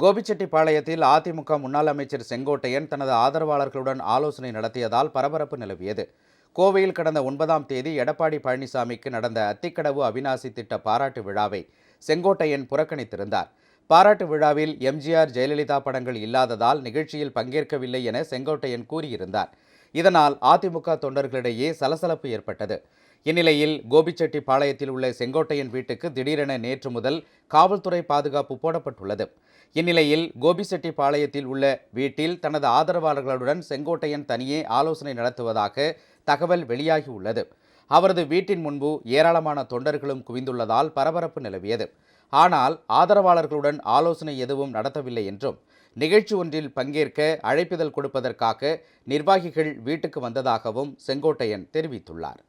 கோபிச்செட்டிப்பாளையத்தில் அதிமுக முன்னாள் அமைச்சர் செங்கோட்டையன் தனது ஆதரவாளர்களுடன் ஆலோசனை நடத்தியதால் பரபரப்பு நிலவியது. கோவையில் கடந்த ஒன்பதாம் தேதி எடப்பாடி பழனிசாமிக்கு நடந்த அத்திக்கடவு அவிநாசி திட்ட பாராட்டு விழாவை செங்கோட்டையன் புறக்கணித்திருந்தார். பாராட்டு விழாவில் எம்ஜிஆர் ஜெயலலிதா படங்கள் இல்லாததால் நிகழ்ச்சியில் பங்கேற்கவில்லை என செங்கோட்டையன் கூறியிருந்தார். இதனால் அதிமுக தொண்டர்களிடையே சலசலப்பு ஏற்பட்டது. இந்நிலையில் கோபிச்செட்டிப்பாளையத்தில் உள்ள செங்கோட்டையன் வீட்டுக்கு திடீரென நேற்று முதல் காவல்துறை பாதுகாப்பு போடப்பட்டுள்ளது. இந்நிலையில் கோபிச்செட்டிப்பாளையத்தில் உள்ள வீட்டில் தனது ஆதரவாளர்களுடன் செங்கோட்டையன் தனியே ஆலோசனை நடத்துவதாக தகவல் வெளியாகியுள்ளது அவரது வீட்டின் முன்பு ஏராளமான தொண்டர்களும் குவிந்துள்ளதால் பரபரப்பு நிலவியது. ஆனால் ஆதரவாளர்களுடன் ஆலோசனை எதுவும் நடத்தவில்லை என்றும் நிகழ்ச்சி ஒன்றில் பங்கேற்க அழைப்பிதழ் கொடுப்பதற்காக நிர்வாகிகள் வீட்டுக்கு வந்ததாகவும் செங்கோட்டையன் தெரிவித்துள்ளார்.